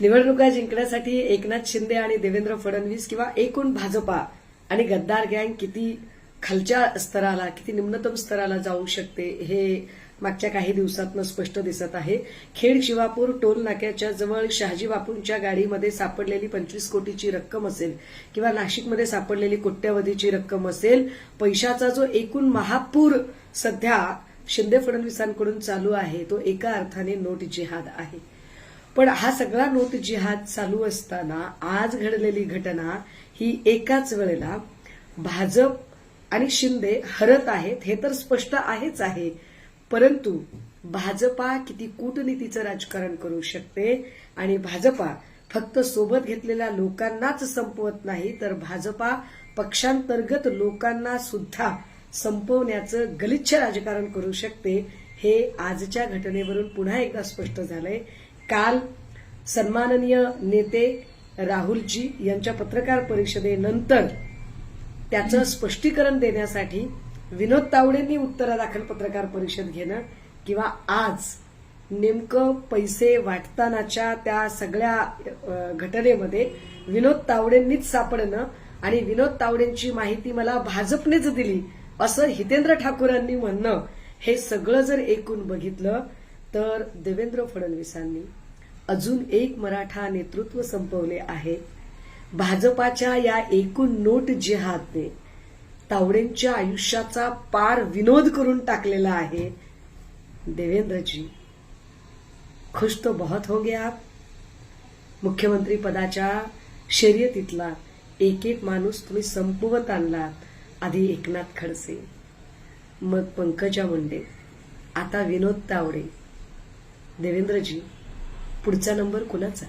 निवडणुका जिंकण्यासाठी एकनाथ शिंदे आणि देवेंद्र फडणवीस किंवा एकूण भाजपा आणि गद्दार गँग किती खालच्या स्तराला किती निम्नतम स्तराला जाऊ शकते हे मागच्या काही दिवसातनं स्पष्ट दिसत आहे. खेड शिवापूर टोल नाक्याच्या जवळ शहाजी बापूंच्या गाडीमध्ये सापडलेली पंचवीस कोटीची रक्कम असेल किंवा नाशिकमध्ये सापडलेली कोट्यवधीची रक्कम असेल पैशाचा जो एकूण महापूर सध्या शिंदे फडणवीसांकडून चालू आहे तो एका अर्थाने नोट जिहाद आहे. पण हा सगळा नोट जिहाद चालू असताना आज घडलेली घटना ही एकाच वेळेला भाजप आणि शिंदे हरत आहेत हे तर स्पष्ट आहेच आहे. परंतु भाजपा किती कूटनीतीचं राजकारण करू शकते आणि भाजपा फक्त सोबत घेतलेल्या लोकांनाच संपवत नाही तर भाजपा पक्षांतर्गत लोकांना सुद्धा संपवण्याचं गलिच्छ राजकारण करू शकते हे आजच्या घटनेवरून पुन्हा एकदा स्पष्ट झालंय. काल सन्माननीय नेते राहुलजी यांच्या पत्रकार परिषदेनंतर त्याचं स्पष्टीकरण देण्यासाठी विनोद तावडेंनी उत्तरादाखल पत्रकार परिषद घेणं किंवा आज नेमकं पैसे वाटतानाच्या त्या सगळ्या घटनेमध्ये विनोद तावडेंनीच सापडणं आणि विनोद तावडेंची माहिती मला भाजपनेच दिली असं हितेंद्र ठाकूरांनी म्हणणं हे सगळं जर एकूण बघितलं तर देवेंद्र फडणवीसांनी अजून एक मराठा नेतृत्व संपवले आहे. भाजपाच्या या एकूण नोट जिहादने तावडेंच्या आयुष्याचा पार विनोद करून टाकलेला आहे. देवेंद्रजी खुश तो बहुत हो आप. मुख्यमंत्री पदाच्या शर्यतीतला एक एक माणूस तुम्ही संपवत आणलात आधी एकनाथ खडसे. मग पंकजा मुंडे. आता विनोद तावडे. देवेंद्रजी पुढचा नंबर कुणाचा?